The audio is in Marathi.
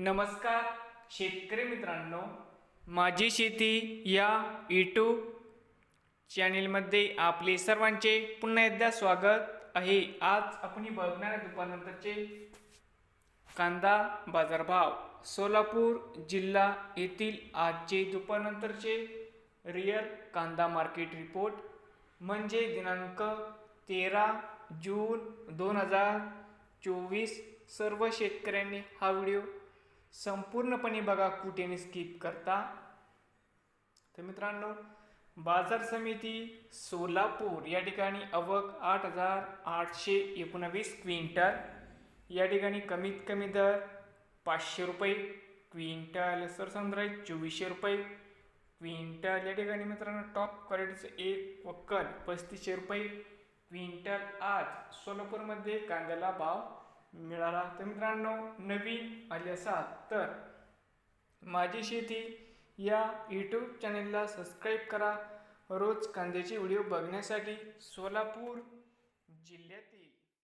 नमस्कार शेतकरी मित्रांनो. माझी शेती या यूट्यूब चॅनेलमध्ये आपले सर्वांचे पुन्हा एकदा स्वागत आहे. आज आपण बघणार आहे दुपारनंतरचे कांदा बाजारभाव. सोलापूर जिल्हा येथील आजचे दुपारनंतरचे रिअल कांदा मार्केट रिपोर्ट म्हणजे दिनांक तेरा जून दोन हजार चोवीस. सर्व शेतकऱ्यांनी हा व्हिडिओ संपूर्णपणे बघा कुठेने स्किप करता. तर मित्रांनो बाजार समिती सोलापूर या ठिकाणी अवक आठ हजार आठशे एकोणवीस क्विंटल. या ठिकाणी कमीत कमी दर पाचशे रुपये क्विंटल. सरसंद्र चोवीसशे रुपये क्विंटल. या ठिकाणी मित्रांनो टॉप क्वालिटीचं एक वक्कल पस्तीसशे रुपये क्विंटल. आज सोलापूरमध्ये कांद्याला भाव मिळाला. तर मित्रांनो नवीन आले असाल तर माझी शेती या यूट्यूब चॅनेलला सबस्क्राईब करा. रोज कांद्याचे व्हिडिओ बघण्यासाठी सोलापूर जिल्ह्यातील